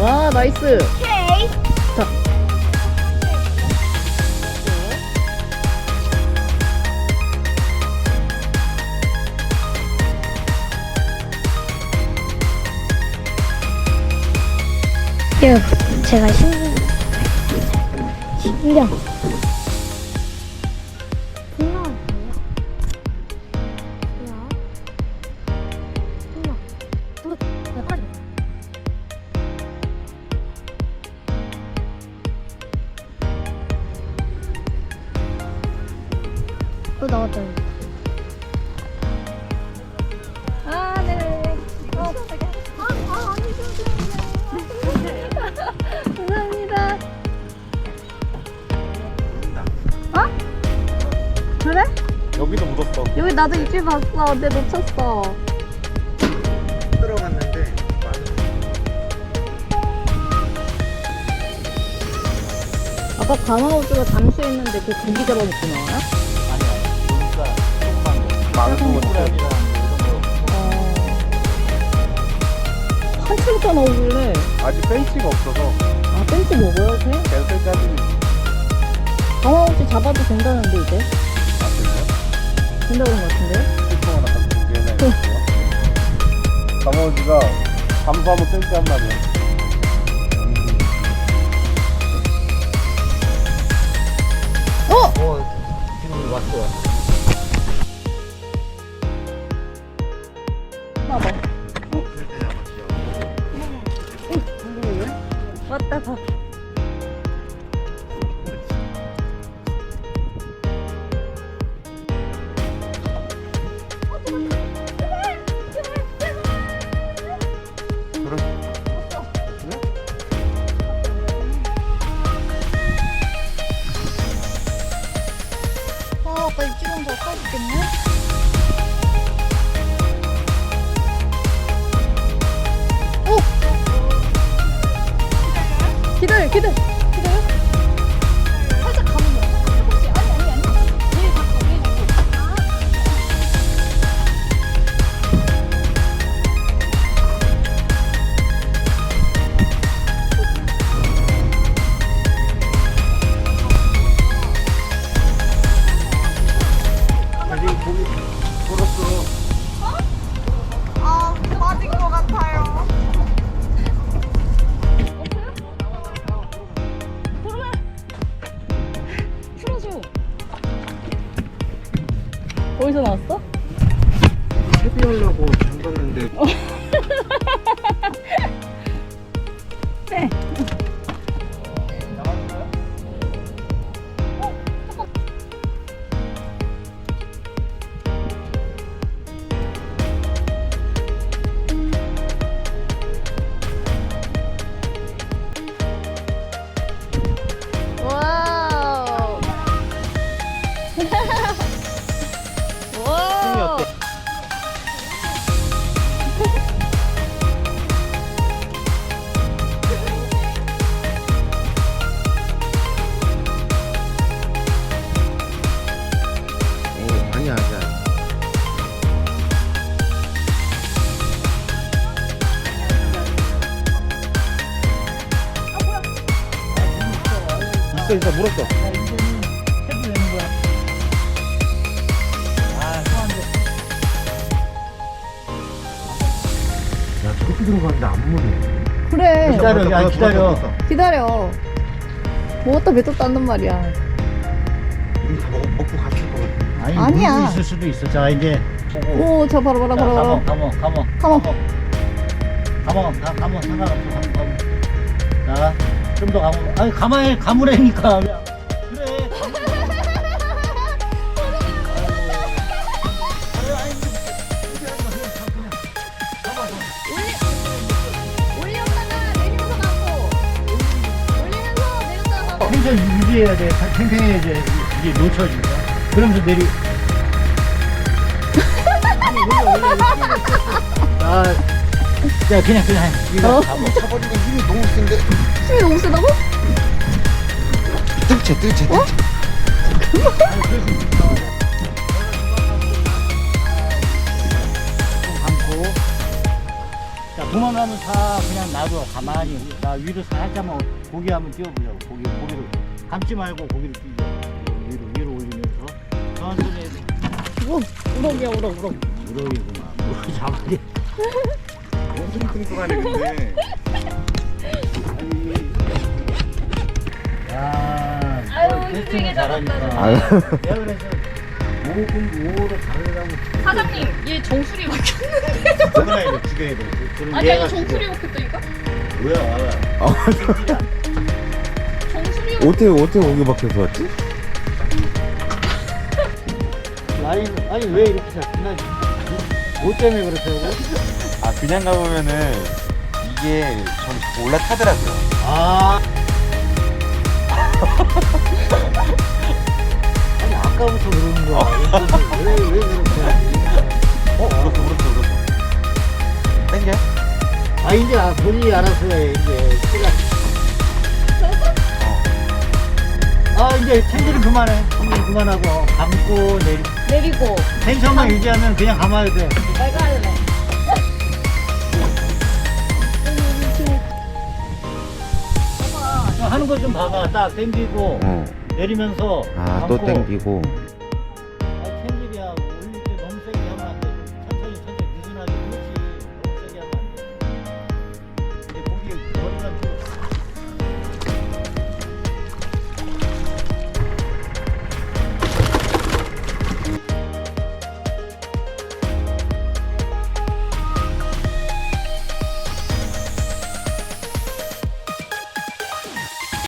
나이스. 오케이. 자. 예, 제가 신 신경. 어. 여기. 아, 네네네. 어. 아, 아, 아니, 감사합니다. 어? 그래? 여기도 묻었어. 여기 나도 입질 봤어. 근데 놓쳤어. 들어갔는데 아까 가마우즈가 잠수해 있는데 그 고기 잡아먹고 나와요? 망고 어. 한치부터 나오길래 아직 벤치가 없어서 아 벤치 먹어요 쟤? 벤틀까지 가마우즈 잡아도 된다는데 이제 된다고 그런 것 같은데 실통을 약간 준비해놔야 겠어요 강원지가 감수하면 벤치 한 마리야. 어? 지금 왔어. 봐봐 아, 아빠 입질한 거 아까 죽겠네. 오! 기다려, 기다려. 어디서 나왔어? 헤비하려고 잠갔는데 있어, 있어, 물었어. 야, 저렇게 들어가는데 안 무네. 그래. 기다려, 야, 기다려. 기다려. 먹었다 뱉었다 한단 말이야. 먹, 먹고 갔을 거 같아. 아니, 아니야. 물도 있을 수도 있어. 자, 이제 보고. 오, 저 바로 바로 자, 바로 바로. 가모, 가모, 가모. 가모. 가모, 가, 가모, 상관없어. 가모, 가모. 자, 좀 더 가모. 아니, 가만히, 가무라니까. 그래, 가모. 올렸다가 내리면서 가고. 올리면서 내렸다가 가고. 텐션 유지해야 돼. 탱탱해야지. 이게 놓쳐지니까. 그러면서 내리. 자, 자, 그냥, 그냥. 해. 이거 어? 가모. 차버리고 힘이 너무 센데. 힘이 너무 세다고? 뜰채, 뜰채, 뜰채. 감고. 자, 도망가면 사 그냥 놔둬 가만히 나 위로 살짝만 고기 한번 띄워보자고 고기 고기를 감지 말고 고기를 띄워 위로 위로 올리면서 천천히 우럭, 우럭이야, 우럭, 우럭. 우럭이구나 우럭 잡아야 엄청 뚱뚱하네 근데 야 아유, 힘들게 잡았다. 아유. 내가 그래서 모금 모로 다르다고 사장님, 얘 정수리 막혔는데. 그거나 이거 죽여야 돼 그럼 아니, 얘가 아니, 정수리 막혔다니까? 뭐야 정수리 어떻게 어떻게 거기 밖에서 왔지? 라인 아니 왜 이렇게 잡히나 뭐 때문에 그렇다고? 아 그냥 가보면은 이게 좀 올라타더라고요 아. 아니 아까부터 그러는 거야. 왜왜 왜 그렇게? 어? 울었어 울었어 울었어 땡겨? 아 이제 아, 본인이 알아서 해 이제. 아 이제 텐들이 그만해. 텐들이 그만하고 감고 내리. 내리고. 텐션만 유지하면 그냥 감아야 돼. 내가 할래. 하는 거 좀 봐봐. 딱 당기고 어. 내리면서. 아 또 감고. 땡기고